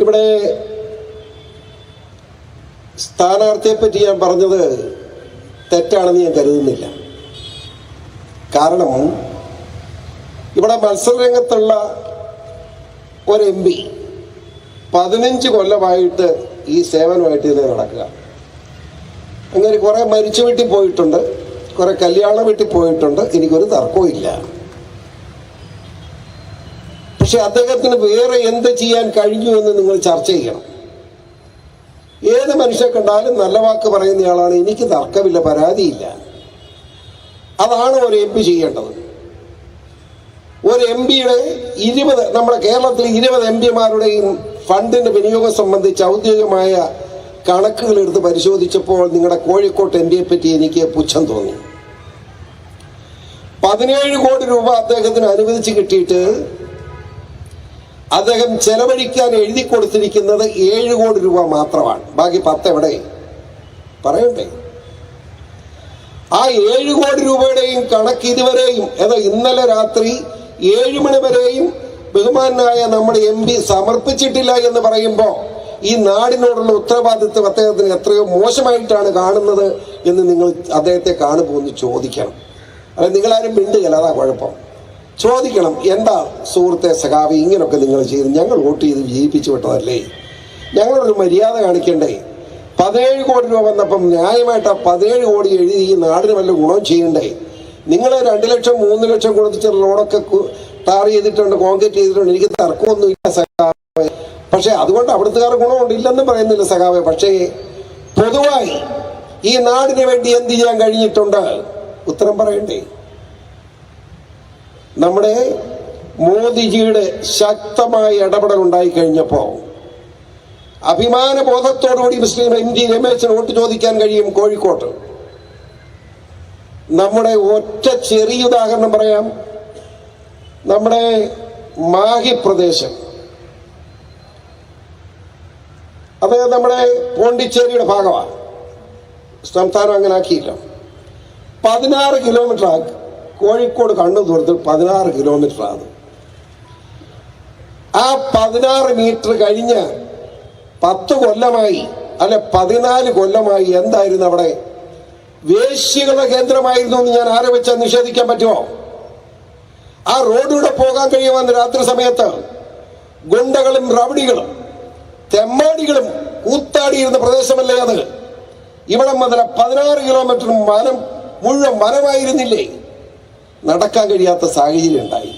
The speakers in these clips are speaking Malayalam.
ഇവിടെ സ്ഥാനാർത്ഥിയെ പറ്റി ഞാൻ പറഞ്ഞത് തെറ്റാണെന്ന് ഞാൻ കരുതുന്നില്ല. കാരണം ഇവിടെ മത്സരരംഗത്തുള്ള ഒരു എം പി പതിനഞ്ച് കൊല്ലമായിട്ട് ഈ സേവനമായിട്ട് ഇത് നടക്കുക. അങ്ങനെ കുറേ മരിച്ചു വീട്ടിൽ പോയിട്ടുണ്ട് കുറേ കല്യാണം വീട്ടിൽ പോയിട്ടുണ്ട് എനിക്കൊരു തർക്കവും ഇല്ല. പക്ഷെ അദ്ദേഹത്തിന് വേറെ എന്ത് ചെയ്യാൻ കഴിഞ്ഞു എന്ന് നിങ്ങൾ ചർച്ച ചെയ്യണം. ഏത് മനുഷ്യ കണ്ടാലും നല്ല വാക്ക് പറയുന്നയാളാണ്. എനിക്ക് തർക്കമില്ല പരാതിയില്ല. അതാണ് ഒരു എം പി ചെയ്യേണ്ടത്. ഒരു എം പിയുടെ ഇരുപത് നമ്മുടെ കേരളത്തിൽ ഇരുപത് എം പിമാരുടെയും ഫണ്ടിന്റെ വിനിയോഗം സംബന്ധിച്ച് ഔദ്യോഗികമായ കണക്കുകൾ എടുത്ത് പരിശോധിച്ചപ്പോൾ നിങ്ങളുടെ കോഴിക്കോട്ട് എം പിയെ പറ്റി എനിക്ക് പുച്ഛം തോന്നി. പതിനേഴ് കോടി രൂപ അദ്ദേഹത്തിന് അനുവദിച്ച് കിട്ടിയിട്ട് അദ്ദേഹം ചെലവഴിക്കാൻ എഴുതി കൊടുത്തിരിക്കുന്നത് ഏഴ് കോടി രൂപ മാത്രമാണ്. ബാക്കി പത്ത് എവിടെ? പറയണ്ടേ? ആ ഏഴ് കോടി രൂപയുടെയും കണക്ക് ഇതുവരെയും ഏതോ ഇന്നലെ രാത്രി ഏഴ് മണി വരെയും ബഹുമാനായ നമ്മുടെ എം പി സമർപ്പിച്ചിട്ടില്ല എന്ന് പറയുമ്പോൾ ഈ നാടിനോടുള്ള ഉത്തരവാദിത്വം അദ്ദേഹത്തിന് എത്രയോ മോശമായിട്ടാണ് കാണുന്നത് എന്ന് നിങ്ങൾ അദ്ദേഹത്തെ കാണുമ്പോൾ ഒന്ന് ചോദിക്കണം. അല്ലെ നിങ്ങളാരും മിണ്ടുകയല്ല അതാ കുഴപ്പം. ചോദിക്കണം എന്താ സുഹൃത്തെ സഖാവി ഇങ്ങനൊക്കെ നിങ്ങൾ ചെയ്ത് ഞങ്ങൾ വോട്ട് ചെയ്ത് വിജയിപ്പിച്ചു വിട്ടതല്ലേ? ഞങ്ങളൊരു മര്യാദ കാണിക്കണ്ടേ? പതിനേഴ് കോടി രൂപ വന്നപ്പം ന്യായമായിട്ട് ആ പതിനേഴ് കോടി എഴുതി ഈ നാടിന് വല്ല ഗുണവും ചെയ്യണ്ടേ? നിങ്ങൾ രണ്ട് ലക്ഷം മൂന്ന് ലക്ഷം കൊടുത്തിട്ട് റോഡൊക്കെ ടാർ ചെയ്തിട്ടുണ്ട് കോൺക്രീറ്റ് ചെയ്തിട്ടുണ്ട്. എനിക്ക് തർക്കമൊന്നുമില്ല സഖാവെ. പക്ഷേ അതുകൊണ്ട് അവിടുത്തുകാർ ഗുണമുണ്ട് പറയുന്നില്ല സഖാവെ. പക്ഷേ പൊതുവായി ഈ നാടിന് വേണ്ടി എന്ത് ചെയ്യാൻ കഴിഞ്ഞിട്ടുണ്ട്? ഉത്തരം പറയണ്ടേ? നമ്മുടെ മോദിജിയുടെ ശക്തമായ ഇടപെടൽ ഉണ്ടായി കഴിഞ്ഞപ്പോൾ അഭിമാന ബോധത്തോടുകൂടി മുസ്ലിം എം ജി രമേശിന് വോട്ട് ചോദിക്കാൻ കഴിയും കോഴിക്കോട്ട്. നമ്മുടെ ഒറ്റ ചെറിയ ഉദാഹരണം പറയാം. നമ്മുടെ മാഹി പ്രദേശം. അത് നമ്മുടെ പോണ്ടിച്ചേരിയുടെ ഭാഗമാണ്. സംസ്ഥാനം അങ്ങനെ ആക്കിയില്ല പതിനാറ് കിലോമീറ്റർ ആ കോഴിക്കോട് കണ്ണൂർ ദൂരത്തിൽ പതിനാറ് കിലോമീറ്റർ ആണ്. ആ പതിനാറ് മീറ്റർ കഴിഞ്ഞ് പത്ത് കൊല്ലമായി അല്ലെ പതിനാല് കൊല്ലമായി എന്തായിരുന്നു അവിടെ? വേശ്യകളുടെ കേന്ദ്രമായിരുന്നു എന്ന് ഞാൻ ആരോപിച്ചാൽ നിഷേധിക്കാൻ പറ്റുമോ? ആ റോഡിലൂടെ പോകാൻ കഴിയുമെന്ന് രാത്രി സമയത്ത് ഗുണ്ടകളും റവടികളും തെമ്മാടികളും കൂത്താടിയിരുന്ന പ്രദേശമല്ലേ അത്? ഇവിടെ മുതൽ പതിനാറ് കിലോമീറ്റർ മനം മുഴുവൻ മരമായിരുന്നില്ലേ? നടക്കാൻ കഴിയാത്ത സാഹചര്യം ഉണ്ടായി.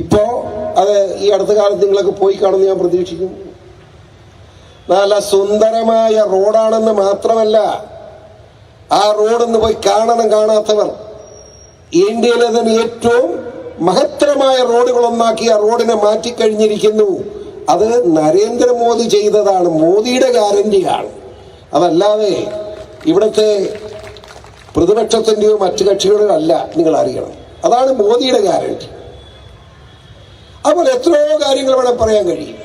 ഇപ്പോ അത് ഈ അടുത്ത കാലത്ത് നിങ്ങളൊക്കെ പോയി കാണുമെന്ന് ഞാൻ പ്രതീക്ഷിക്കുന്നു. നല്ല സുന്ദരമായ റോഡാണെന്ന് മാത്രമല്ല ആ റോഡൊന്ന് പോയി കാണണം കാണാത്തവർ ഇന്ത്യയിലെ തന്നെ ഏറ്റവും മഹത്തരമായ റോഡുകളൊന്നാക്കി ആ റോഡിനെ മാറ്റിക്കഴിഞ്ഞിരിക്കുന്നു. അത് നരേന്ദ്രമോദി ചെയ്തതാണ് മോദിയുടെ ഗ്യാരണ്ടിയാണ് അതല്ലാതെ ഇവിടുത്തെ പ്രതിപക്ഷത്തിന്റെയോ മറ്റു കക്ഷികളുടെയോ അല്ല നിങ്ങൾ അറിയണം. അതാണ് മോദിയുടെ ഗ്യാരണ്ടി അതുപോലെ എത്രയോ കാര്യങ്ങൾ വേണം പറയാൻ കഴിയും.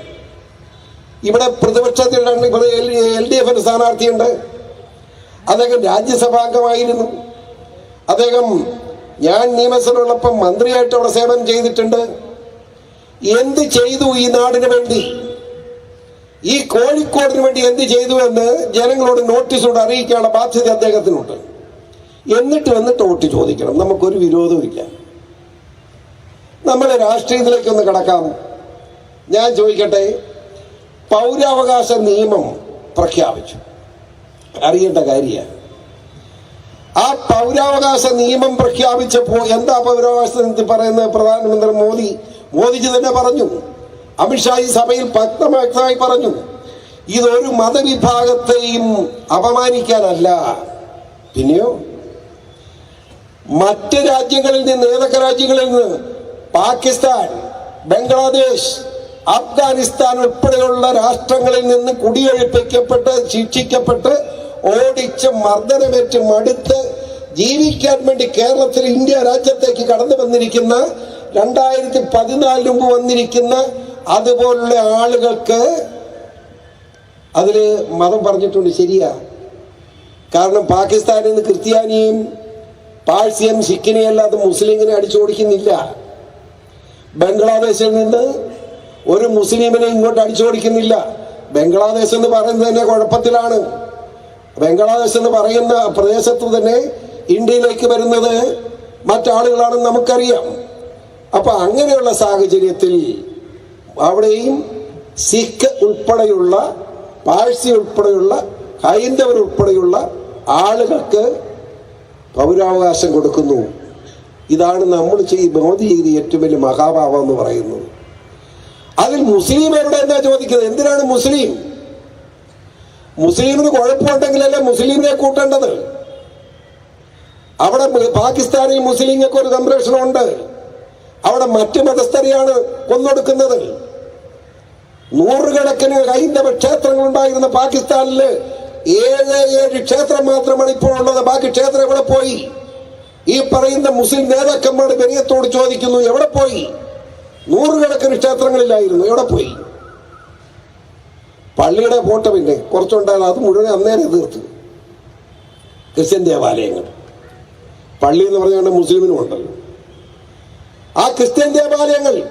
ഇവിടെ പ്രതിപക്ഷത്തിൽ ഇവിടെ എൽ ഡി എഫിന് സ്ഥാനാർത്ഥിയുണ്ട്. അദ്ദേഹം രാജ്യസഭാംഗമായിരുന്നു. അദ്ദേഹം ഞാൻ നിയമസഭയുള്ളപ്പം മന്ത്രിയായിട്ട് അവിടെ സേവനം ചെയ്തിട്ടുണ്ട്. എന്ത് ചെയ്തു ഈ നാടിന് വേണ്ടി? ഈ കോഴിക്കോടിന് വേണ്ടി എന്ത് ചെയ്തു എന്ന് ജനങ്ങളോട് നോട്ടീസോട് അറിയിക്കാനുള്ള ബാധ്യത അദ്ദേഹത്തിനുണ്ട്. എന്നിട്ട് വന്നിട്ട് വോട്ട് ചോദിക്കണം. നമുക്കൊരു വിരോധമില്ല നമ്മൾ രാഷ്ട്രീയത്തിലേക്ക് ഒന്ന് കടക്കാം. ഞാൻ ചോദിക്കട്ടെ പൗരാവകാശ നിയമം പ്രഖ്യാപിച്ചു. അറിയേണ്ട കാര്യമാണ്. ആ പൗരാവകാശ നിയമം പ്രഖ്യാപിച്ചപ്പോൾ എന്താ പൗരാവകാശ നിയമത്തിൽ പറയുന്നത് പ്രധാനമന്ത്രി മോദി? മോദിജി തന്നെ പറഞ്ഞു. അമിത്ഷാ ഈ സഭയിൽ വ്യക്തമായി പറഞ്ഞു. ഇതൊരു മതവിഭാഗത്തെയും അപമാനിക്കാനല്ല. പിന്നെയോ? മറ്റ് രാജ്യങ്ങളിൽ നിന്ന് ഏതൊക്കെ രാജ്യങ്ങളിൽ നിന്ന്? പാകിസ്ഥാൻ ബംഗ്ലാദേശ് അഫ്ഗാനിസ്ഥാൻ ഉൾപ്പെടെയുള്ള രാഷ്ട്രങ്ങളിൽ നിന്ന് കുടിയൊഴിപ്പിക്കപ്പെട്ട് ശിക്ഷിക്കപ്പെട്ട് ഓടിച്ച് മർദ്ദനമേറ്റ് മടുത്ത് ജീവിക്കാൻ വേണ്ടി കേരളത്തിൽ ഇന്ത്യ രാജ്യത്തേക്ക് കടന്നു വന്നിരിക്കുന്ന രണ്ടായിരത്തി പതിനാലിന് മുമ്പ് വന്നിരിക്കുന്ന അതുപോലുള്ള ആളുകൾക്ക് അതിൽ മതം പറഞ്ഞിട്ടുണ്ട്. ശരിയാ. കാരണം പാകിസ്ഥാനിൽ നിന്ന് ക്രിസ്ത്യാനിയും പാഴ്സിയും സിക്കിനെയും അല്ലാതെ മുസ്ലിങ്ങിനെ അടിച്ചോടിക്കുന്നില്ല. ബംഗ്ലാദേശിൽ നിന്ന് ഒരു മുസ്ലിമിനെ ഇങ്ങോട്ട് അടിച്ചോടിക്കുന്നില്ല. ബംഗ്ലാദേശ് എന്ന് പറയുന്നത് തന്നെ കുഴപ്പത്തിലാണ്. ബംഗ്ലാദേശ് എന്ന് പറയുന്ന പ്രദേശത്ത് തന്നെ ഇന്ത്യയിലേക്ക് വരുന്നത് മറ്റാളുകളാണെന്ന് നമുക്കറിയാം. അപ്പൊ അങ്ങനെയുള്ള സാഹചര്യത്തിൽ അവിടെയും സിഖ് ഉൾപ്പെടെയുള്ള പാഴ്സി ഉൾപ്പെടെയുള്ള ഹൈന്ദവർ ഉൾപ്പെടെയുള്ള ആളുകൾക്ക് പൗരാവകാശം കൊടുക്കുന്നു. ഇതാണ് നമ്മൾ ചെയ്ത് മോദി ചെയ്ത് ഏറ്റവും വലിയ മഹാഭാവം എന്ന് പറയുന്നത്. അതിൽ മുസ്ലിം എവിടെ എന്താ ചോദിക്കുന്നത്? എന്തിനാണ് മുസ്ലിം? മുസ്ലിമിന് കുഴപ്പമുണ്ടെങ്കിലല്ലേ മുസ്ലിമിനെ കൂട്ടേണ്ടത്? അവിടെ പാകിസ്ഥാനിൽ മുസ്ലിങ്ങൾക്ക് ഒരു സംരക്ഷണമുണ്ട്. അവിടെ മറ്റു മതസ്ഥരെയാണ് കൊന്നൊടുക്കുന്നത്. നൂറുകണക്കിന് ഹൈന്ദവ ക്ഷേത്രങ്ങൾ ഉണ്ടായിരുന്ന പാകിസ്ഥാനിൽ ഏഴ് ഏഴ് ക്ഷേത്രം മാത്രമാണ് ഇപ്പോൾ ഉള്ളത്. ബാക്കി ക്ഷേത്രം എവിടെ പോയി? ഈ പറയുന്ന മുസ്ലിം നേതാക്കന്മാർ ബനിയത്തോട് ചോദിക്കുന്നു എവിടെ പോയി? നൂറുകണക്കിന് ക്ഷേത്രങ്ങളിലായിരുന്നു. എവിടെ പോയി? പള്ളിയുടെ ഫോട്ടോ പിന്നെ കുറച്ചുണ്ടായിരുന്നു അത് മുഴുവൻ അന്നേരം തീർത്തു. ക്രിസ്ത്യൻ ദേവാലയങ്ങൾ. പള്ളി എന്ന് പറഞ്ഞാൽ മുസ്ലിമിനും ഉണ്ടല്ലോ. ആ ക്രിസ്ത്യൻ ദേവാലയങ്ങൾ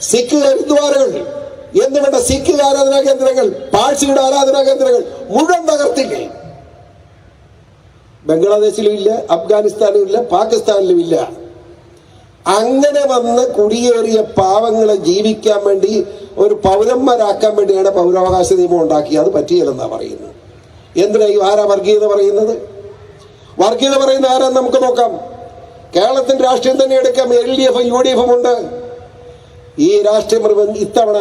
സിഖ് ഹരിദ്വാരകൾ എന്ന് വേണ്ട സിഖ് ആരാധനാ കേന്ദ്രങ്ങൾ പാഴ്സിയുടെ ആരാധനാ കേന്ദ്രങ്ങൾ മുഴുവൻ തകർത്തില്ലേ? ബംഗ്ലാദേശിലും ഇല്ല അഫ്ഗാനിസ്ഥാനിലും ഇല്ല പാകിസ്ഥാനിലും ഇല്ല. അങ്ങനെ വന്ന് കുടിയേറിയ പാവങ്ങളെ ജീവിക്കാൻ വേണ്ടി ഒരു പൗരന്മാരാക്കാൻ വേണ്ടിയാണ് പൗരാവകാശ നിയമം ഉണ്ടാക്കി അത് പറ്റിയില്ലെന്നാ പറയുന്നത്. എന്തിനാ ഈ ആരാ വർഗീയത പറയുന്നത്? വർഗീയത പറയുന്ന ആരാന്ന് നമുക്ക് നോക്കാം. കേരളത്തിന്റെ രാഷ്ട്രീയം തന്നെ എടുക്കാം. എൽ ഡി എഫും യു ഡി എഫും ഉണ്ട്. ഈ രാഷ്ട്രീയം ഇത്തവണ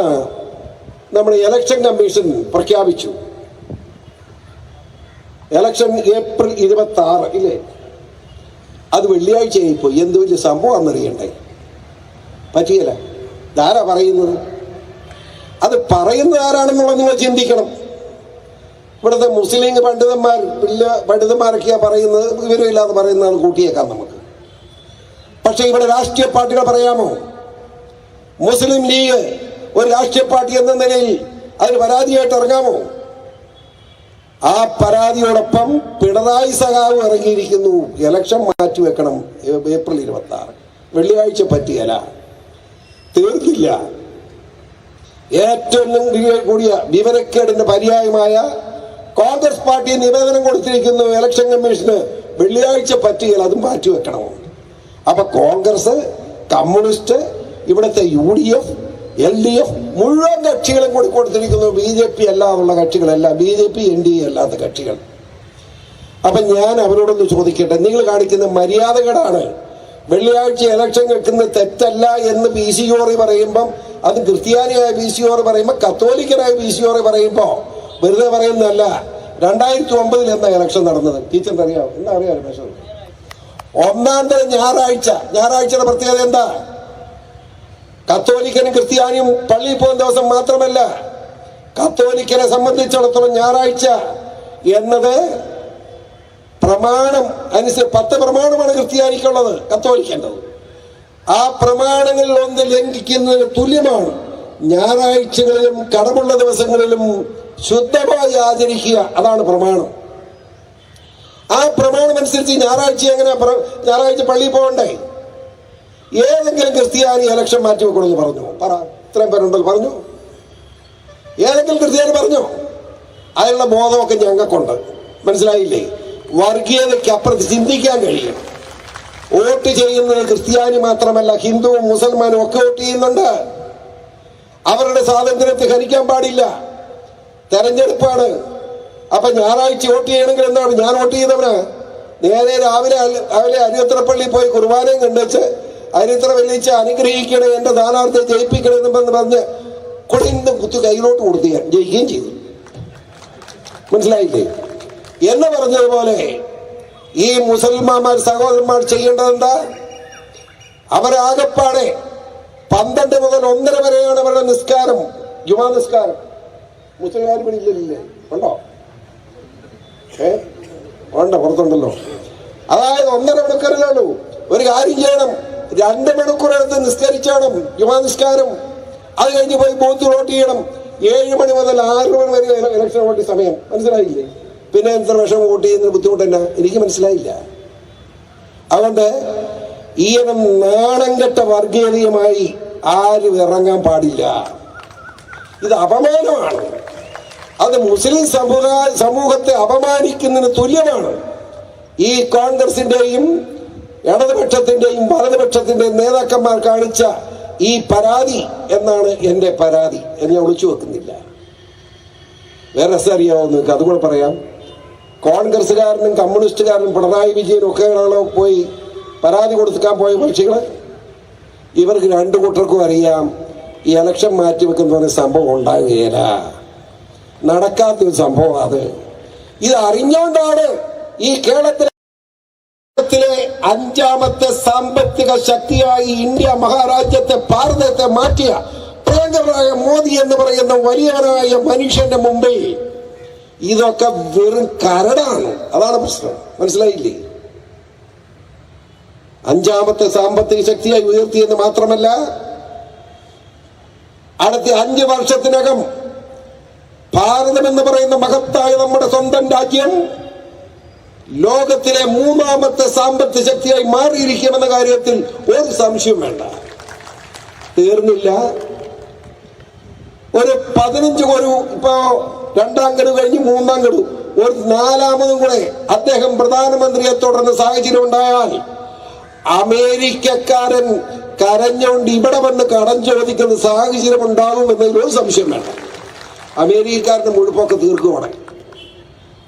നമ്മുടെ ഇലക്ഷൻ കമ്മീഷൻ പ്രഖ്യാപിച്ചു. ഇലക്ഷൻ ഏപ്രിൽ ഇരുപത്തി ആറ് ഇല്ലേ? അത് വെള്ളിയാഴ്ചയായി പോയി. എന്ത് വലിയ സംഭവം എന്നറിയണ്ടേ പറ്റിയല്ല. ഇതാരാ പറയുന്നത്? അത് പറയുന്ന ആരാണെന്നുള്ളത് നിങ്ങൾ ചിന്തിക്കണം. ഇവിടുത്തെ മുസ്ലിം പണ്ഡിതന്മാർ വലിയ പണ്ഡിതന്മാരൊക്കെയാ പറയുന്നത്. വിവരമില്ലാതെ പറയുന്നതാണ് കൂട്ടിയേക്കാം നമുക്ക്. പക്ഷേ ഇവിടെ രാഷ്ട്രീയ പാർട്ടികൾ പറയാമോ? മുസ്ലിം ലീഗ് ഒരു രാഷ്ട്രീയ പാർട്ടി എന്ന നിലയിൽ അതിന് പരാതിയായിട്ട് ഇറങ്ങാമോ? ആ പരാതിയോടൊപ്പം പിണറായി സഖാവ് ഇറങ്ങിയിരിക്കുന്നു. ഇലക്ഷൻ മാറ്റിവെക്കണം. ഏപ്രിൽ ഇരുപത്തി ആറ് വെള്ളിയാഴ്ച പറ്റിയല്ല. തീർന്നില്ല. ഏറ്റവും കൂടിയ വിവരക്കേടിന്റെ പര്യായമായ കോൺഗ്രസ് പാർട്ടി നിവേദനം കൊടുത്തിരിക്കുന്നു. ഇലക്ഷൻ കമ്മീഷന് വെള്ളിയാഴ്ച പറ്റിയാൽ അതും മാറ്റിവെക്കണം. അപ്പൊ കോൺഗ്രസ് കമ്മ്യൂണിസ്റ്റ് ഇവിടുത്തെ U D F L D F മുഴുവൻ കക്ഷികളും കൂടി കൊടുത്തിരിക്കുന്നു. ബി ജെ പി അല്ലാതുള്ള കക്ഷികളല്ല. B J P N D A അല്ലാത്ത കക്ഷികൾ. അപ്പൊ ഞാൻ അവരോടൊന്ന് ചോദിക്കട്ടെ. നിങ്ങൾ കാണിക്കുന്ന മര്യാദകളാണ് വെള്ളിയാഴ്ച ഇലക്ഷൻ വെക്കുന്നത് തെറ്റല്ല എന്ന് ബി സി ഓറി പറയുമ്പം അത് ക്രിസ്ത്യാനിയായ ബി സി ഓറി പറയുമ്പോൾ കത്തോലിക്കനായ ബി സി ഓറി പറയുമ്പോൾ വെറുതെ പറയുന്നതല്ല. രണ്ടായിരത്തി ഒമ്പതിൽ എന്താ ഇലക്ഷൻ നടന്നത്? ടീച്ചറിന് അറിയാം എന്താ അറിയാം രമേശ് ഒന്നാം തരം ഞായറാഴ്ച. ഞായറാഴ്ചയുടെ പ്രത്യേകത എന്താ? കത്തോലിക്കനും ക്രിസ്ത്യാനിയും പള്ളിയിൽ പോകുന്ന ദിവസം മാത്രമല്ല കത്തോലിക്കനെ സംബന്ധിച്ചിടത്തോളം ഞായറാഴ്ച എന്നത് പ്രമാണം അനുസരിച്ച് പത്ത് പ്രമാണമാണ് ക്രിസ്ത്യാനിക്കുള്ളത് കത്തോലിക്കേണ്ടത് ആ പ്രമാണങ്ങളിൽ ഒന്ന് ലംഘിക്കുന്നതിന് തുല്യമാണ് ഞായറാഴ്ചകളിലും കടമുള്ള ദിവസങ്ങളിലും ശുദ്ധമായി ആചരിക്കുക അതാണ് പ്രമാണം. ആ പ്രമാണം അനുസരിച്ച് ഞായറാഴ്ച എങ്ങനെ ഞായറാഴ്ച പള്ളിയിൽ പോകണ്ടേ? ഏതെങ്കിലും ക്രിസ്ത്യാനി ഇലക്ഷൻ മാറ്റി വെക്കണമെന്ന് പറഞ്ഞു. പറ ഇത്രയും പേരുണ്ടല്ലോ പറഞ്ഞു. ഏതെങ്കിലും ക്രിസ്ത്യാനി പറഞ്ഞു. അതിനുള്ള ബോധമൊക്കെ ഞങ്ങൾക്കുണ്ട്. മനസ്സിലായില്ലേ? വർഗീയതയ്ക്ക് അപ്പുറത്ത് ചിന്തിക്കാൻ കഴിയും. വോട്ട് ചെയ്യുന്നത് ക്രിസ്ത്യാനി മാത്രമല്ല ഹിന്ദുവും മുസൽമാനും ഒക്കെ വോട്ട് ചെയ്യുന്നുണ്ട്. അവരുടെ സ്വാതന്ത്ര്യത്തെ ഹരിക്കാൻ പാടില്ല. തെരഞ്ഞെടുപ്പാണ്. അപ്പൊ ഞായറാഴ്ച വോട്ട് ചെയ്യണമെങ്കിൽ എന്താണ്? ഞാൻ വോട്ട് ചെയ്തവന്. നേരെ രാവിലെ രാവിലെ അരിയത്രപ്പള്ളി പോയി കുർബാനയും കണ്ടുവച്ച് അരിയത്ര വലിയ അനുഗ്രഹിക്കണേ എന്റെ സ്ഥാനാർത്ഥിയെ ജയിപ്പിക്കണേ എന്ന് പറഞ്ഞ് കൊടിന്ന് കുത്തി കയ്യിലോട്ട് കൊടുത്തു ഞാൻ ജയിക്കുകയും ചെയ്തു. മനസ്സിലായില്ലേ? എന്ന് പറഞ്ഞതുപോലെ ഈ മുസൽമാന്മാർ സഹോദരന്മാർ ചെയ്യേണ്ടത് എന്താ അവരാകപ്പാടെ പന്ത്രണ്ട് മുതൽ ഒന്നര വരെയാണ് അവരുടെ നിസ്കാരം ജുമാ നിസ്കാരം. മുസ്ലിംകാർ പിടിച്ചില്ലേ ഉണ്ടോ? ഏ? വേണ്ട പുറത്തുണ്ടല്ലോ. അതായത് ഒന്നര മണിക്കൂറല്ലേ ഉള്ളൂ. ഒരു കാര്യം ചെയ്യണം. രണ്ട് മണിക്കൂർ എടുത്ത് നിസ്കരിച്ചാണ് യുവാ നിസ്കാരം. അത് കഴിഞ്ഞ് പോയി ബൂത്ത് വോട്ട് ചെയ്യണം. ഏഴ് മണി മുതൽ ആറ് മണി വരെ ഇല- ഇലക്ഷൻ വോട്ട് സമയം. മനസ്സിലായില്ലേ? പിന്നെ എത്ര വർഷം വോട്ട് ചെയ്യുന്ന ബുദ്ധിമുട്ടല്ല എനിക്ക് മനസ്സിലായില്ല. അതുകൊണ്ട് ഈ ഇനം നാണം കെട്ട വർഗീയതയുമായി ആരും ഇറങ്ങാൻ പാടില്ല. ഇത് അപമാനമാണ്. അത് മുസ്ലിം സമൂഹ സമൂഹത്തെ അപമാനിക്കുന്നതിന് തുല്യമാണ്. ഈ കോൺഗ്രസിന്റെയും ഇടതുപക്ഷത്തിന്റെയും വലതുപക്ഷത്തിന്റെയും നേതാക്കന്മാർ കാണിച്ച ഈ പരാതി എന്നാണ് എന്റെ പരാതി എന്ന് ഞാൻ ഒളിച്ചു വെക്കുന്നില്ല. വേറെ അറിയാമോ നിങ്ങൾക്ക്? അതുകൂടെ പറയാം. കോൺഗ്രസ്സുകാരനും കമ്മ്യൂണിസ്റ്റുകാരനും പിണറായി വിജയനും ഒക്കെയാണോ പോയി പരാതി കൊടുക്കാൻ പോയ പക്ഷികൾ ഇവർക്ക് രണ്ടു കൂട്ടർക്കും അറിയാം ഈ ഇലക്ഷൻ മാറ്റി വെക്കുന്ന പോലെ സംഭവം ഉണ്ടാകുകയില്ല നടക്കാത്തൊരു സംഭവം അത്. ഇത് അറിഞ്ഞുകൊണ്ടാണ് ഈ കേരളത്തിൽ അഞ്ചാമത്തെ സാമ്പത്തിക ശക്തിയായി ഇന്ത്യ മഹാരാജ്യത്തെ ഭാരതത്തെ മാറ്റിയ പ്രിയങ്കരനായ മോദി എന്ന് പറയുന്ന വലിയവനായ മനുഷ്യന്റെ മുമ്പിൽ ഇതൊക്കെ വെറും കരടാണ്. അതാണ് പ്രശ്നം. മനസ്സിലായില്ലേ? അഞ്ചാമത്തെ സാമ്പത്തിക ശക്തിയായി ഉയർത്തിയെന്ന് മാത്രമല്ല അടുത്ത അഞ്ച് വർഷത്തിനകം ഭാരതം എന്ന് പറയുന്ന മഹത്തായ നമ്മുടെ സ്വന്തം രാജ്യം ലോകത്തിലെ മൂന്നാമത്തെ സാമ്പത്തിക ശക്തിയായി മാറിയിരിക്കുമെന്ന കാര്യത്തിൽ ഒരു സംശയം വേണ്ട. തീർന്നില്ല. ഒരു പതിനഞ്ച് ഒരു ഇപ്പോ രണ്ടാം ഗഡു കഴിഞ്ഞ് മൂന്നാം ഗഡു. ഒരു നാലാമതും കൂടെ അദ്ദേഹം പ്രധാനമന്ത്രിയെ തുടർന്ന് സാഹചര്യം ഉണ്ടായാൽ അമേരിക്കക്കാരൻ കരഞ്ഞുകൊണ്ട് ഇവിടെ വന്ന് കടം ചോദിക്കുന്ന സാഹചര്യം ഉണ്ടാകുമെന്നതിൽ ഒരു സംശയം വേണ്ട. അമേരിക്കക്കാരന്റെ മുഴുപ്പൊക്കെ തീർക്കുവാണ്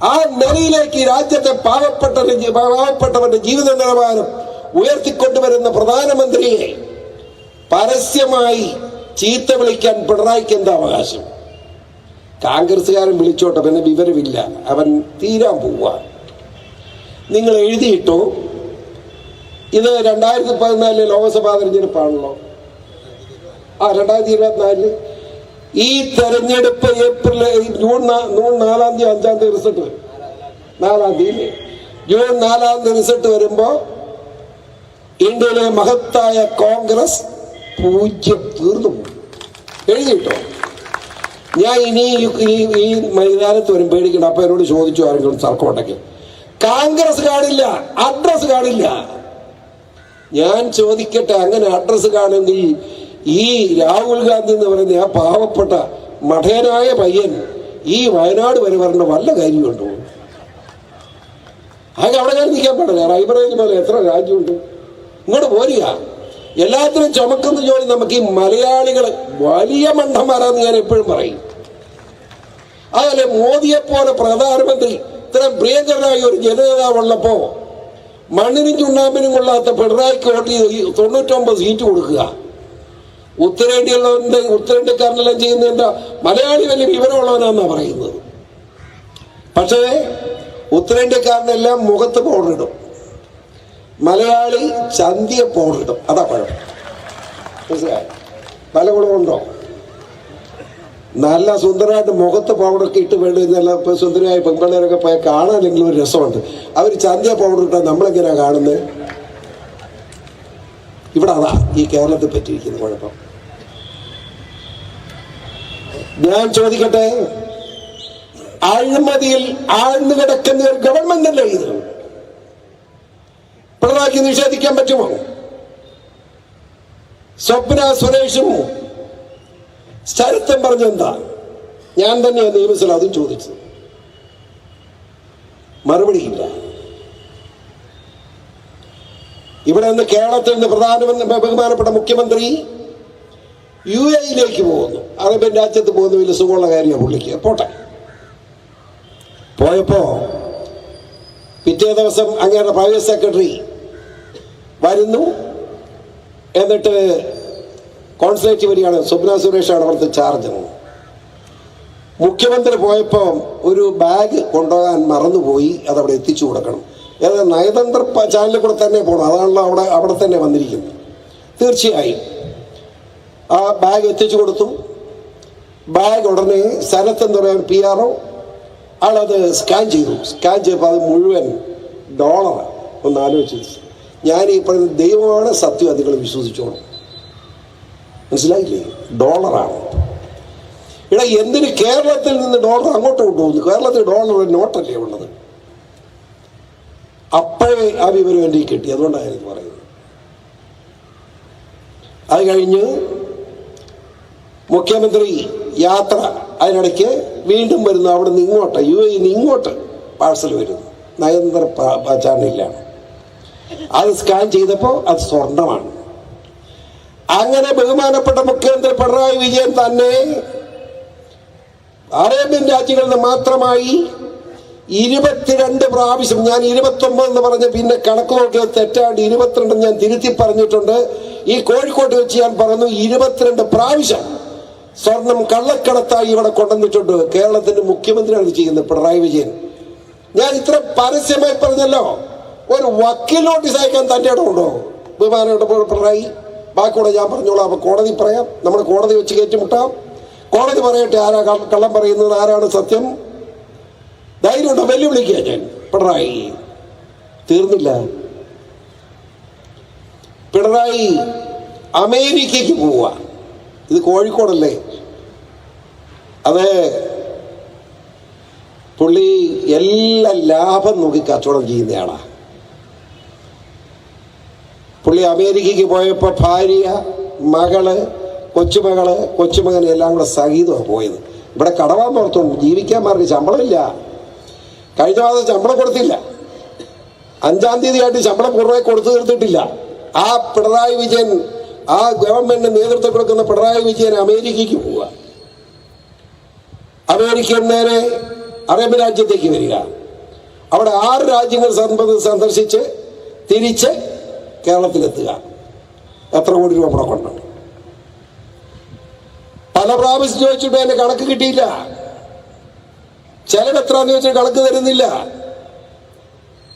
ആ നിലയിലേക്ക് ഈ രാജ്യത്തെ പാവപ്പെട്ട പാവപ്പെട്ടവന്റെ ജീവിത നിലവാരം ഉയർത്തിക്കൊണ്ടുവരുന്ന പ്രധാനമന്ത്രിയെ പരസ്യമായി ചീത്ത വിളിക്കാൻ പിണറായിക്ക് എന്താ അവകാശം? കോൺഗ്രസ്സുകാരൻ വിളിച്ചോട്ടെ പിന്നെ വിവരമില്ല. അവൻ തീരാൻ പോവുക. നിങ്ങൾ എഴുതിയിട്ടോ? ഇത് രണ്ടായിരത്തി പതിനാലിലെ ലോക്സഭാ തെരഞ്ഞെടുപ്പാണല്ലോ. ആ രണ്ടായിരത്തി ഇരുപത്തിനാലിൽ ഈ തെരഞ്ഞെടുപ്പ് ഏപ്രിൽ ജൂൺ ജൂൺ നാലാം തീയതി അഞ്ചാം തീയതി റിസൾട്ട് നാലാം തീയതി. ജൂൺ നാലാം തീയതി റിസൾട്ട് വരുമ്പോ ഇന്ത്യയിലെ മഹത്തായ കോൺഗ്രസ് പൂജ്യം തീർന്നു പോകും. എഴുതിട്ടോ ഞാൻ ഇനി ഈ- മൈതാനത്ത് വരും പേടിക്കണം അപ്പൊ എന്നോട് ചോദിച്ചു ആരെങ്കിലും സർക്കോട്ടയ്ക്ക് കോൺഗ്രസ് കാണില്ല അഡ്രസ് കാണില്ല ഞാൻ ചോദിക്കട്ടെ അങ്ങനെ അഡ്രസ് കാണെങ്കിൽ ഈ രാഹുൽ ഗാന്ധി എന്ന് പറയുന്ന ആ പാവപ്പെട്ട മഠേനായ പയ്യൻ ഈ വയനാട് വരെ വരേണ്ട വല്ല കാര്യമുണ്ടോ ആകെ അവിടെ ഞാൻ നിൽക്കാൻ പാടില്ല. റൈബറേജ് പോലെ എത്ര രാജ്യമുണ്ട്. ഇങ്ങോട്ട് പോരുക. എല്ലാത്തിനും ചുമക്കുന്ന ജോലി നമുക്ക് ഈ മലയാളികൾ വലിയ മണ്ടന്മാരാന്ന് ഞാൻ എപ്പോഴും പറയും. അതല്ലേ മോദിയെ പോലെ പ്രധാനമന്ത്രി ഇത്രയും പ്രിയങ്കരനായ ഒരു ജനനേതാവുള്ളപ്പോ മണ്ണിനും ചുണ്ണാമ്പിനും കൊള്ളാത്ത പിണറായിക്ക് വോട്ട് ചെയ്ത് തൊണ്ണൂറ്റൊമ്പത് സീറ്റ് കൊടുക്കുക. ഉത്തരേന്ത്യയിലുള്ളവന്റെ ഉത്തരേന്ത്യക്കാരനെല്ലാം ചെയ്യുന്ന എന്താ? മലയാളി വലിയ വിവരമുള്ളവനാന്നാ പറയുന്നത്. പക്ഷേ ഉത്തരേന്ത്യക്കാരനെല്ലാം മുഖത്ത് പൗഡർ ഇടും. മലയാളി ചന്തിയ പൗഡർ ഇടും. അതാ കുഴപ്പം മനസ്സിലായി? പല ഗുണമുണ്ടോ? നല്ല സുന്ദരമായിട്ട് മുഖത്ത് പൗഡറൊക്കെ ഇട്ട് വേണ്ടി നല്ല സുന്ദരമായ പെൺപിള്ളേരൊക്കെ പോയാൽ കാണാനെങ്കിലും ഒരു രസമുണ്ട്. അവർ ചന്തിയ പൗഡർ ഇട്ടാൽ നമ്മളെങ്ങനെയാണ് കാണുന്നത്? ഇവിടെ അതാ ഈ കേരളത്തെ പറ്റിയിരിക്കുന്ന കുഴപ്പം. ഞാൻ ചോദിക്കട്ടെ അഴിമതിയിൽ ആഴ്ന്നു കിടക്കുന്ന ഒരു ഗവൺമെന്റ് അല്ലേ ഇത്? പിണറായിക്ക് നിഷേധിക്കാൻ പറ്റുമോ? സ്വപ്ന സുരേഷും ചരിത്രം പറഞ്ഞെന്താ? ഞാൻ തന്നെയാണ് നിയമസഭ അതും ചോദിച്ചത്. ഇവിടെ നിന്ന് കേരളത്തിൽ നിന്ന് പ്രധാനമന്ത്രി ബഹുമാനപ്പെട്ട മുഖ്യമന്ത്രി യു എയിലേക്ക് പോകുന്നു. അറേബ്യൻ രാജ്യത്ത് പോകുന്ന വലിയ സുഖമുള്ള കാര്യമാണ് പുള്ളിക്ക്. പോട്ടെ. പോയപ്പോ പിറ്റേ ദിവസം അങ്ങയുടെ പ്രൈവറ്റ് സെക്രട്ടറി വരുന്നു. എന്നിട്ട് കോൺസുലേറ്റ് വരികയാണ്. സ്വപ്ന സുരേഷാണ് അവിടുത്തെ ചാർജ് മുഖ്യമന്ത്രി പോയപ്പോൾ ഒരു ബാഗ് കൊണ്ടുപോകാൻ മറന്നുപോയി. അതവിടെ എത്തിച്ചു കൊടുക്കണം. നയതന്ത്ര ചാനലിൽ കൂടെ തന്നെ പോകണം അതാണല്ലോ അവിടെ അവിടെ തന്നെ വന്നിരിക്കുന്നത്. തീർച്ചയായും. ആ ബാഗ് എത്തിച്ചു കൊടുത്തു. ബാഗ് ഉടനെ സ്ഥലത്ത് എന്ന് പറയാൻ പി ആർ ഒ ആളത് സ്കാൻ ചെയ്തു. സ്കാൻ ചെയ്തപ്പോൾ അത് മുഴുവൻ ഡോളർ ഒന്ന് ആലോചിച്ചു ഞാൻ ഈ പറയുന്ന ദൈവമാണ് സത്യം അതുങ്ങൾ വിശ്വസിച്ചോളൂ. മനസ്സിലായില്ലേ? ഡോളറാണ് ഇവിടെ എന്തിന് കേരളത്തിൽ നിന്ന് ഡോളർ അങ്ങോട്ട് കൊണ്ടുപോകുന്നു? കേരളത്തിൽ ഡോളർ നോട്ടല്ലേ ഉള്ളത്? അപ്പോഴേ ആ വിവരം എന്റെ കിട്ടി. അതുകൊണ്ടാണ് എനിക്ക് പറയുന്നത്. അത് കഴിഞ്ഞ് മുഖ്യമന്ത്രി യാത്ര. അതിനിടയ്ക്ക് വീണ്ടും വരുന്നു. അവിടെ നിന്ന് ഇങ്ങോട്ട് യു എ ഇങ്ങോട്ട് പാഴ്സൽ വരുന്നു. നയന്ത്ര ചാനലിലാണ് അത് സ്കാൻ ചെയ്തപ്പോൾ അത് സ്വർണമാണ്. അങ്ങനെ ബഹുമാനപ്പെട്ട മുഖ്യമന്ത്രി പിണറായി വിജയൻ തന്നെ അറേബ്യൻ രാജ്യങ്ങളിൽ നിന്ന് മാത്രമായി ഇരുപത്തിരണ്ട് പ്രാവശ്യം ഞാൻ ഇരുപത്തൊമ്പത് എന്ന് പറഞ്ഞ് പിന്നെ കണക്ക് നോക്കിയത് തെറ്റാണ്ട് ഇരുപത്തിരണ്ട് ഞാൻ തിരുത്തി പറഞ്ഞിട്ടുണ്ട്. ഈ കോഴിക്കോട്ട് വെച്ച് ഞാൻ പറഞ്ഞു ഇരുപത്തിരണ്ട് പ്രാവശ്യം സ്വർണം കള്ളക്കടത്തായി ഇവിടെ കൊണ്ടുവന്നിട്ടുണ്ട്. കേരളത്തിന്റെ മുഖ്യമന്ത്രിയാണ് ചെയ്യുന്നത് പിണറായി വിജയൻ. ഞാൻ ഇത്ര പരസ്യമായി പറഞ്ഞല്ലോ ഒരു വക്കീൽ നോട്ടീസ് അയക്കാൻ തന്റെ ഇടമുണ്ടോ ബഹുമാനപ്പെട്ട പിണറായി ബാക്കിയൂടെ ഞാൻ പറഞ്ഞോളാം. അപ്പൊ കോടതി പറയാം നമ്മൾ കോടതി വെച്ച് കയറ്റിമുട്ടാം. കോടതി പറയട്ടെ ആരാ കള്ളം പറയുന്നത് ആരാണ് സത്യം? ധൈര്യമുണ്ടോ വെല്ലുവിളിക്കുക ഞാൻ. പിണറായി. തീർന്നില്ല. പിണറായി അമേരിക്കയ്ക്ക് പോവുക. ഇത് കോഴിക്കോടല്ലേ? അത് പുള്ളി എല്ലാ ലാഭം നോക്കി കച്ചവടം ചെയ്യുന്നയാളാ. പുള്ളി അമേരിക്കയ്ക്ക് പോയപ്പോൾ ഭാര്യ മകൾ കൊച്ചുമകൾ കൊച്ചുമകൻ എല്ലാം കൂടെ സഹിതമാണ് പോയത്. ഇവിടെ കടവാൻ പുറത്തുണ്ട് ജീവിക്കാൻ മാറി ശമ്പളമില്ല. കഴിഞ്ഞ മാസം ശമ്പളം കൊടുത്തില്ല. അഞ്ചാം തീയതി ആയിട്ട് ശമ്പളം കുറേ കൊടുത്തു തീർത്തിട്ടില്ല. ആ പിണറായി വിജയൻ ആ ഗവൺമെന്റിന് നേതൃത്വം കൊടുക്കുന്ന പിണറായി വിജയൻ അമേരിക്കയ്ക്ക് പോവുക. അമേരിക്കൻ നേരെ അറേബ്യൻ രാജ്യത്തേക്ക് വരിക. അവിടെ ആറ് രാജ്യങ്ങൾ സന്ദ- സന്ദർശിച്ച് തിരിച്ച് കേരളത്തിലെത്തുക. എത്ര കോടി രൂപ മുടക്കുണ്ട്. പല പ്രാവശ്യം ചോദിച്ചിട്ട് അതിന്റെ കണക്ക് കിട്ടിയില്ല. ചെലവ് എത്രന്ന് വെച്ചാൽ കണക്ക് തരുന്നില്ല.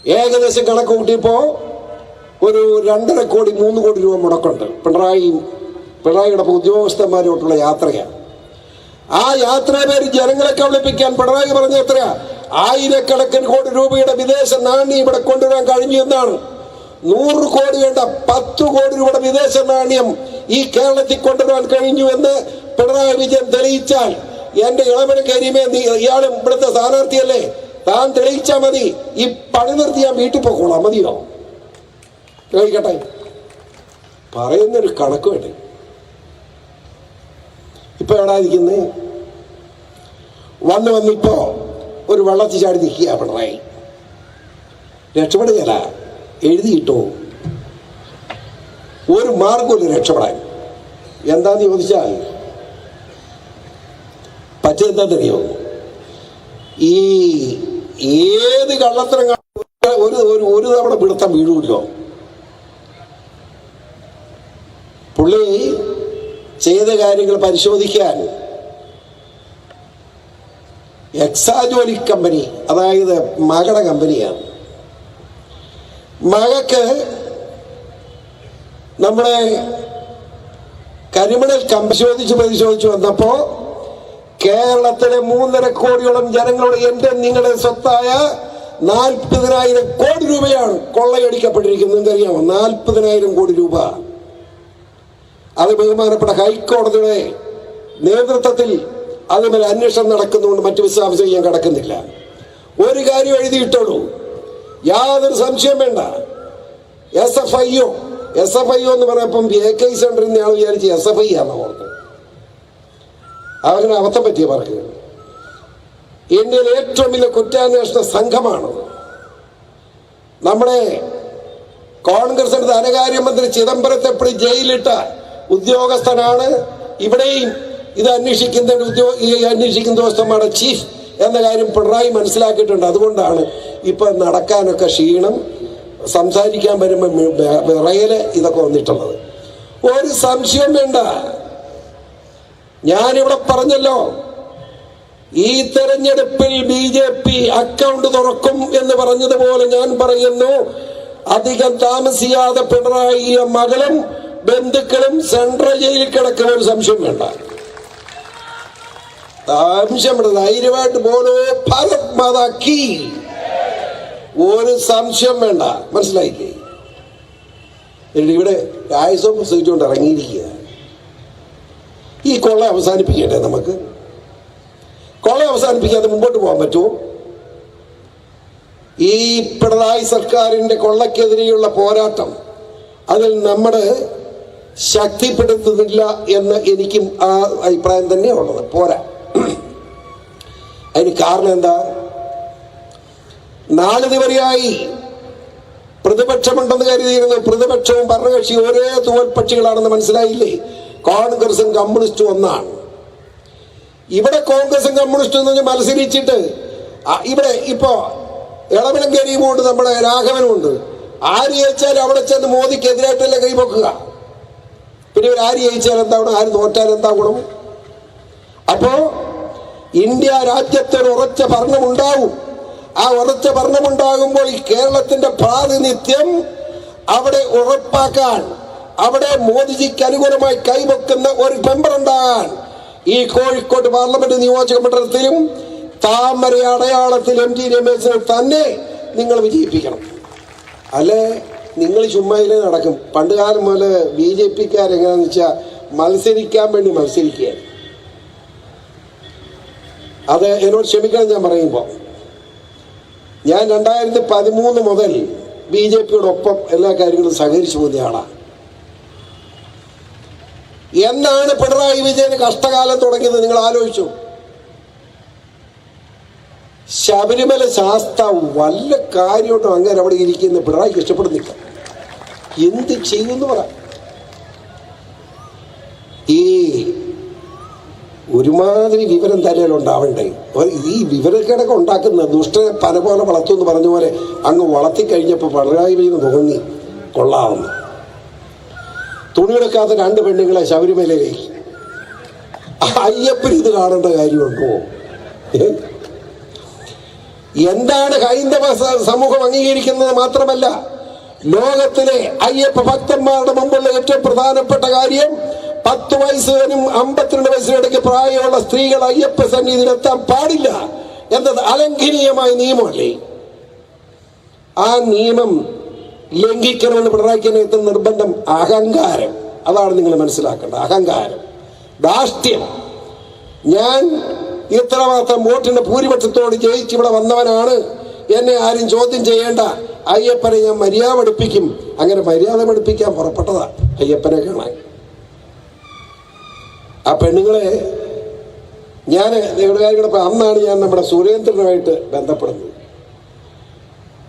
ഏകദേശം കണക്ക് കൂട്ടിയപ്പോ ഒരു രണ്ടര കോടി മൂന്ന് കോടി രൂപ മുടക്കുണ്ട്. പിണറായി പിണറായിയുടെ ഉദ്യോഗസ്ഥന്മാരോട്ടുള്ള യാത്രയാണ് ആ യാത്രാ പേര് ജനങ്ങളെ കബളിപ്പിക്കാൻ പിണറായി പറഞ്ഞ എത്രയാ ആയിരക്കണക്കിന് കോടി രൂപയുടെ വിദേശ നാണ്യം ഇവിടെ കൊണ്ടുവരാൻ കഴിഞ്ഞു എന്നാണ്. നൂറ് കോടി വേണ്ട പത്ത് കോടി രൂപയുടെ വിദേശ നാണ്യം ഈ കേരളത്തിൽ കൊണ്ടുവരാൻ കഴിഞ്ഞു എന്ന് പിണറായി വിജയൻ തെളിയിച്ചാൽ എന്റെ ഇളമന കരിമേ നീ ഇയാളും ഇവിടുത്തെ സ്ഥാനാർത്ഥിയല്ലേ? താൻ തെളിയിച്ചാൽ മതി. ഈ പണി നിർത്തി ഞാൻ വീട്ടിൽ പോക്കോളാം മതിയോ? കേൾക്കട്ടെ പറയുന്നൊരു കണക്ക് വേണ്ടേ? ഇപ്പൊ എവിടാ വന്ന് വന്നിപ്പോ ഒരു വെള്ളത്തിൽ ചാടി നിൽക്കുക പിണറായി. രക്ഷപ്പെടുകയല്ല എഴുതിയിട്ടോ? ഒരു മാർഗമില്ല രക്ഷപ്പെടാൻ. എന്താന്ന് ചോദിച്ചാൽ പറ്റെന്താന്നറിയോ ഈ ഏത് കള്ളത്തരം ഒരു ഒരു ഒരു തവണ പിടുത്തം വീഴൂല്ലോ പുള്ളി ചെയ്ത കാര്യങ്ങൾ പരിശോധിക്കാൻ എക്സാജോലി കമ്പനി അതായത് മകളുടെ കമ്പനിയാണ്. മകക്ക് നമ്മളെ കരിമണൽ പരിശോധിച്ച് പരിശോധിച്ച് വന്നപ്പോ കേരളത്തിലെ മൂന്നര കോടിയോളം ജനങ്ങളുടെ എന്റെ നിങ്ങളുടെ സ്വത്തായ നാൽപ്പതിനായിരം കോടി രൂപയാണ് കൊള്ളയടിക്കപ്പെട്ടിരിക്കുന്നത് എന്തറിയാമോ നാൽപ്പതിനായിരം കോടി രൂപ. അത് ബഹുമാനപ്പെട്ട ഹൈക്കോടതിയുടെ നേതൃത്വത്തിൽ അതുമേൽ അന്വേഷണം നടക്കുന്നുകൊണ്ട് മറ്റു വിശദാംശം ഞാൻ കടക്കുന്നില്ല. ഒരു കാര്യം എഴുതിയിട്ടുള്ളൂ. യാതൊരു സംശയം വേണ്ട. S F I O S F I O എന്ന് പറഞ്ഞപ്പം എ കെ സെന്ററിൽ നിന്ന് ആൾ വിചാരിച്ച് എസ് എഫ് ഐ ആണെന്ന് ഓർത്ത് അവന് അബദ്ധം പറ്റിയ പറയുക ഇന്ത്യയിൽ ഏറ്റവും വലിയ കുറ്റാന്വേഷണ സംഘമാണ് നമ്മുടെ കോൺഗ്രസിന്റെ ധനകാര്യമന്ത്രി ചിദംബരത്തെ എപ്പോഴും ജയിലിട്ട ഉദ്യോഗസ്ഥനാണ്. ഇവിടെയും ഇത് അന്വേഷിക്കുന്ന അന്വേഷിക്കുന്ന ദിവസമാണ് ചീഫ് എന്ന കാര്യം പിണറായി മനസ്സിലാക്കിയിട്ടുണ്ട്. അതുകൊണ്ടാണ് ഇപ്പൊ നടക്കാനൊക്കെ ക്ഷീണം. സംസാരിക്കാൻ വരുമ്പോൾ വിറയൽ ഇതൊക്കെ വന്നിട്ടുള്ളത്. ഒരു സംശയം വേണ്ട. ഞാനിവിടെ പറഞ്ഞല്ലോ ഈ തെരഞ്ഞെടുപ്പിൽ ബി ജെ പി അക്കൗണ്ട് തുറക്കും എന്ന് പറഞ്ഞതുപോലെ ഞാൻ പറയുന്നു. അധികം താമസിയാതെ പിണറായി മകളും ബന്ധുക്കളും സെൻട്രൽ ജയിലിൽ കിടക്കുന്ന ഒരു സംശയം വേണ്ട. സംശയം ധൈര്യമായിട്ട് പോലോ ഭാരത് മാതാക്കി ഒരു സംശയം വേണ്ട. മനസ്സിലായില്ലേ? ഇവിടെ രാജ്യസഭ സീറ്റ് കൊണ്ട് ഇറങ്ങിയിരിക്കുക ഈ കൊള്ള അവസാനിപ്പിക്കട്ടെ നമുക്ക്? കൊള്ള അവസാനിപ്പിക്കാതെ മുമ്പോട്ട് പോകാൻ പറ്റുമോ? ഈ പിണറായി സർക്കാരിന്റെ കൊള്ളക്കെതിരെയുള്ള പോരാട്ടം അതിൽ നമ്മുടെ ശക്തിപ്പെടുത്തുന്നില്ല എന്ന് എനിക്കും ആ അഭിപ്രായം തന്നെയാണ് ഉള്ളത്. പോരാ. അതിന് കാരണം എന്താ? നാല് നാളിതുവരെയായി പ്രതിപക്ഷമുണ്ടെന്ന് കരുതിയിരുന്നു. പ്രതിപക്ഷവും ഭരണകക്ഷിയും ഒരേ തൂവൽ പക്ഷികളാണെന്ന് മനസ്സിലായില്ലേ? കോൺഗ്രസും കമ്മ്യൂണിസ്റ്റും ഒന്നാണ്. ഇവിടെ കോൺഗ്രസും കമ്മ്യൂണിസ്റ്റും എന്ന് പറഞ്ഞാൽ മത്സരിച്ചിട്ട് ഇവിടെ ഇപ്പോ ഇളവനം കരീമുണ്ട് നമ്മുടെ രാഘവനും ഉണ്ട്. ആര് ജയിച്ചാൽ അവിടെ ചെന്ന് മോദിക്ക് എതിരായിട്ടല്ലേ കൈപൊക്കുക പിന്നെ ഇവർ ആര് ജയിച്ചാൽ എന്താ ഗുണം ആര് തോറ്റാൽ എന്താ ഗുണം? അപ്പോ ഇന്ത്യ രാജ്യത്തൊരു ഉറച്ച ഭരണമുണ്ടാവും. ആ ഉറച്ച ഭരണമുണ്ടാകുമ്പോൾ ഈ കേരളത്തിന്റെ പ്രാതിനിധ്യം അവിടെ ഉറപ്പാക്കാൻ അവിടെ മോദിജിക്ക് അനുകൂലമായി കൈവെക്കുന്ന ഒരു മെമ്പർ ഉണ്ടാകാൻ ഈ കോഴിക്കോട് പാർലമെന്റ് നിയോജക മണ്ഡലത്തിലും താമര അടയാളത്തിൽ എം ടി രമേശിനെ തന്നെ നിങ്ങൾ വിജയിപ്പിക്കണം. അല്ലെ? നിങ്ങൾ ചുമ്മായിലേ നടക്കും. പണ്ട് കാലം മുതൽ ബി ജെ പിക്കാരെങ്ങനെയാന്ന് വെച്ചാൽ മത്സരിക്കാൻ വേണ്ടി മത്സരിക്കുകയാണ് അത് എന്നോട് ക്ഷമിക്കണം ഞാൻ പറയുമ്പോൾ ഞാൻ രണ്ടായിരത്തി പതിമൂന്ന് മുതൽ ബി ജെ പിയുടെ ഒപ്പം എല്ലാ കാര്യങ്ങളും സഹകരിച്ചു പോകുന്ന ആളാണ് എന്നാണ് പിണറായി വിജയന് കഷ്ടകാലം തുടങ്ങിയത്? നിങ്ങൾ ആലോചിച്ചു. ശബരിമല ശാസ്ത വല്ല കാര്യമായിട്ടും അങ്ങനെ അവിടെ ഇരിക്കുന്ന പിണറായിക്ക് ഇഷ്ടപ്പെടുന്നില്ല എന്ത് ചെയ്യുമെന്ന് പറ. ഈ ഒരുമാതിരി വിവരം തരയിൽ ഉണ്ടാവണ്ടേ? ഈ വിവരക്കേടൊക്കെ ഉണ്ടാക്കുന്ന ദുഷ്ടനെ പല പോലെ വളർത്തു എന്ന് പറഞ്ഞ പോലെ അങ്ങ് വളർത്തി കഴിഞ്ഞപ്പോൾ പിണറായി വിജയൻ തോന്നി കൊള്ളാമെന്ന് തുണിയെടുക്കാത്ത രണ്ട് പെണ്ണുങ്ങളെ ശബരിമലയിൽ അയ്യപ്പൻ ഇത് കാണേണ്ട കാര്യമുണ്ടോ? എന്താണ് ഹൈന്ദവ സമൂഹം അംഗീകരിക്കുന്നത് മാത്രമല്ല ലോകത്തിലെ അയ്യപ്പ ഭക്തന്മാരുടെ മുമ്പുള്ള ഏറ്റവും പ്രധാനപ്പെട്ട കാര്യം പത്ത് വയസ്സുകാരും അമ്പത്തിരണ്ട് വയസ്സിനിടയ്ക്ക് പ്രായമുള്ള സ്ത്രീകൾ അയ്യപ്പ സന്നിധിയിലെത്താൻ പാടില്ല എന്നത് അലംഘനീയമായ നിയമമല്ലേ? ആ നിയമം ലംഘിക്കണമെന്ന് പിണറായി എത്തുന്ന നിർബന്ധം അഹങ്കാരം. അതാണ് നിങ്ങൾ മനസ്സിലാക്കേണ്ടത്. അഹങ്കാരം. ദാഷ്ട്യം ഞാൻ ഇത്രമാത്രം വോട്ടിന്റെ ഭൂരിപക്ഷത്തോട് ജയിച്ച് ഇവിടെ വന്നവനാണ്. എന്നെ ആരും ചോദ്യം ചെയ്യേണ്ട. അയ്യപ്പനെ ഞാൻ മര്യാദ പഠിപ്പിക്കും. അങ്ങനെ മര്യാദ പഠിപ്പിക്കാൻ പുറപ്പെട്ടതാ അയ്യപ്പനെ കാണാൻ. ആ പെണ്ണുങ്ങളെ ഞാൻ നിങ്ങളുടെ കാര്യം കൂടെ അന്നാണ് ഞാൻ നമ്മുടെ സുരേന്ദ്രനുമായിട്ട് ബന്ധപ്പെടുന്നത്.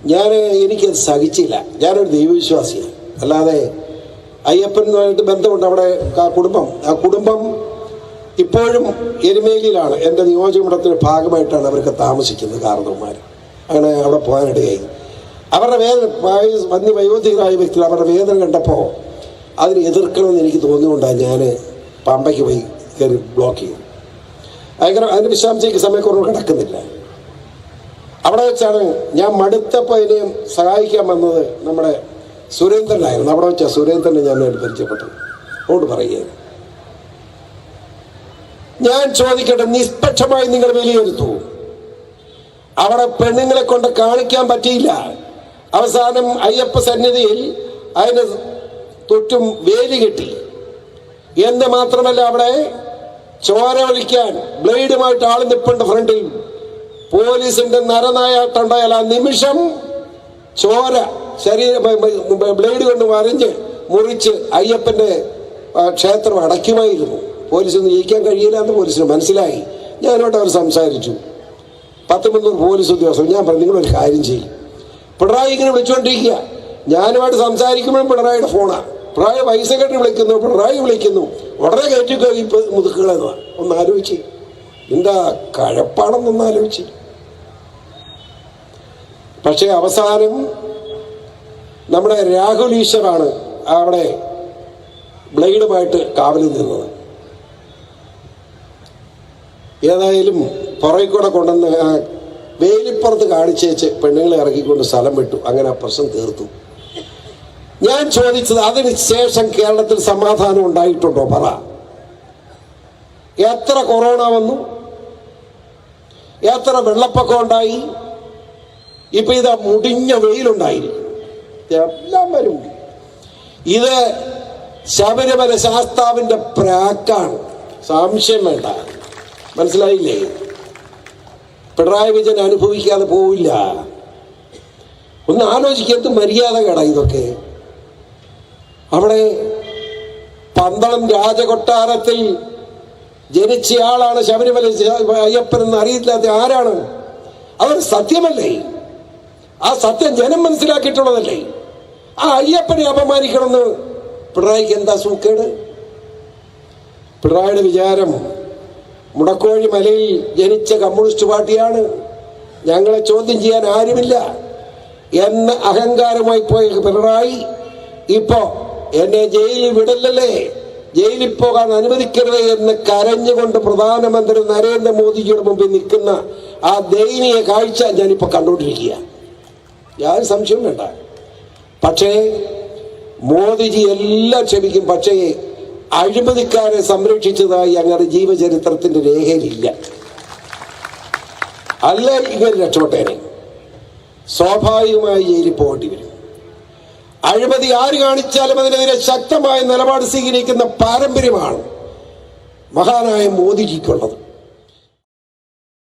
ഞാൻ എനിക്കത് സഹിച്ചില്ല. ഞാനൊരു ദൈവവിശ്വാസിയാണ്. അല്ലാതെ അയ്യപ്പനുമായിട്ട് ബന്ധമുണ്ട് അവിടെ ആ കുടുംബം. ആ കുടുംബം ഇപ്പോഴും എരുമേലിയിലാണ്. എന്റെ നിയോജകമണ്ഡലത്തിന്റെ ഭാഗമായിട്ടാണ് അവർക്ക് താമസിക്കുന്നത് കാരണവന്മാർ അങ്ങനെ അവിടെ പോകാനിടയായി. അവരുടെ വേദന വന്യ വയോധികരായ വ്യക്തികൾ അവരുടെ വേദന കണ്ടപ്പോൾ അതിനെ എതിർക്കണമെന്ന് എനിക്ക് തോന്നിയുകൊണ്ടാണ് ഞാൻ പമ്പയ്ക്ക് പോയി കയറി ബ്ലോക്ക് ചെയ്തു ഭയങ്കര അതിന്റെ വിശദാംശയ്ക്ക് സമയക്കുറവ് കിടക്കുന്നില്ല അവിടെ വെച്ചാണ് ഞാൻ മടുത്തപ്പോൾ ഇനിയും സഹായിക്കാൻ വന്നത് നമ്മുടെ സുരേന്ദ്രനായിരുന്നു. അവിടെ വെച്ചാൽ സുരേന്ദ്രനെ ഞാൻ പരിചയപ്പെട്ടത്. അതുകൊണ്ട് പറയുകയാണ് ഞാൻ ചോദിക്കട്ടെ നിഷ്പക്ഷമായി നിങ്ങൾ വിലയിരുത്തൂ. അവിടെ പെണ്ണുങ്ങളെ കൊണ്ട് കാണിക്കാൻ പറ്റിയില്ല. അവസാനം അയ്യപ്പ സന്നിധിയിൽ അതിന് തൊറ്റും വേലി കിട്ടി. എന്ന് മാത്രമല്ല അവിടെ ചോര ഒഴിക്കാൻ ബ്ലേഡുമായിട്ട് ആൾ നിൽപ്പുണ്ട് ഫ്രണ്ടിൽ. പോലീസിന്റെ നരനായാട്ടുണ്ടായാൽ ആ നിമിഷം ചോര ശരീര ബ്ലേഡ് കൊണ്ട് വരഞ്ഞ് മുറിച്ച് അയ്യപ്പന്റെ ക്ഷേത്രം അടയ്ക്കുമായിരുന്നു. പോലീസൊന്നും ജയിക്കാൻ കഴിയില്ല എന്ന് പോലീസിന് മനസ്സിലായി. ഞാനോട്ട് അവർ സംസാരിച്ചു. പത്ത് മുന്നൂറ് പോലീസ് ഉദ്യോഗസ്ഥർ. ഞാൻ പറഞ്ഞു നിങ്ങളൊരു കാര്യം ചെയ്യും. പിണറായി ഇങ്ങനെ വിളിച്ചുകൊണ്ടിരിക്കുക ഞാനുമായിട്ട് സംസാരിക്കുമ്പോഴും പിണറായിയുടെ ഫോണാണ് പിണറായി പൈസ സെക്രട്ടറി വിളിക്കുന്നു പിണറായി വിളിക്കുന്നു. ഉടനെ കയറ്റിക്കോ ഈ മുതുക്കുകളെന്ന്. ഒന്ന് ആലോചിച്ച്. എന്താ കഴപ്പാണെന്നൊന്ന് ആലോചിച്ച്. പക്ഷേ അവസാനം നമ്മുടെ രാഹുൽ ഈശ്വറാണ് അവിടെ ബ്ലേഡുമായിട്ട് കാവലിൽ നിന്നത്. ഏതായാലും പുറകിൽ കൂടെ കൊണ്ടുവന്ന് വേലിപ്പുറത്ത് കാണിച്ചേച്ച് പെണ്ണുങ്ങളെ ഇറക്കിക്കൊണ്ട് സ്ഥലം വിട്ടു. അങ്ങനെ ആ പ്രശ്നം തീർത്തു. ഞാൻ ചോദിച്ചത് അതിനുശേഷം കേരളത്തിൽ സമാധാനം ഉണ്ടായിട്ടുണ്ടോ പറ. എത്ര കൊറോണ വന്നു? എത്ര വെള്ളപ്പൊക്കം ഉണ്ടായി? ഇപ്പൊ ഇത് മുടിഞ്ഞ വെയിലുണ്ടായിരുന്നു എല്ലാം വരും. ഇത് ശബരിമല ശാസ്താവിന്റെ പ്രാക്കാണ്. സംശയം വേണ്ട. മനസ്സിലായില്ലേ? പിണറായി വിജയൻ അനുഭവിക്കാതെ പോവില്ല. ഒന്ന് ആലോചിക്കത്ത് മര്യാദ കേട ഇതൊക്കെ? അവിടെ പന്തളം രാജകൊട്ടാരത്തിൽ ജനിച്ചയാളാണ് ശബരിമല അയ്യപ്പൻ എന്ന് അറിയില്ലാത്ത ആരാണ്? അവർ സത്യമല്ലേ? ആ സത്യം ജനം മനസ്സിലാക്കിയിട്ടുള്ളതല്ലേ? ആ അയ്യപ്പനെ അപമാനിക്കണമെന്ന് പിണറായിക്ക് എന്താ സൂക്കേട്? പിണറായിയുടെ വിചാരം മുടക്കോഴി മലയിൽ ജനിച്ച കമ്മ്യൂണിസ്റ്റ് പാർട്ടിയാണ്. ഞങ്ങളെ ചോദ്യം ചെയ്യാൻ ആരുമില്ല. എന്ന അഹങ്കാരമായി പോയ പിണറായി ഇപ്പോ എന്നെ ജയിലിൽ വിടല്ലല്ലേ? ജയിലിൽ പോകാൻ അനുവദിക്കരുത് എന്ന് കരഞ്ഞുകൊണ്ട് പ്രധാനമന്ത്രി നരേന്ദ്രമോദിജിയുടെ മുമ്പിൽ നിൽക്കുന്ന ആ ദയനീയ കാഴ്ച ഞാനിപ്പോൾ കണ്ടുകൊണ്ടിരിക്കുക. യാതൊരു സംശയവും വേണ്ട. പക്ഷേ മോദിജി എല്ലാം ക്ഷമിക്കും. പക്ഷേ അഴിമതിക്കാരെ സംരക്ഷിച്ചതായി അങ്ങനെ ജീവചരിത്രത്തിന്റെ രേഖയിലില്ല. അല്ല ഇങ്ങനെ രക്ഷപ്പെട്ടേനെ. സ്വാഭാവികമായി ജയിലിൽ പോകേണ്ടി വരും. അഴിമതി ആര് കാണിച്ചാലും അതിനെതിരെ ശക്തമായ നിലപാട് സ്വീകരിക്കുന്ന പാരമ്പര്യമാണ് മഹാനായ മോദിജിക്കുള്ളത്.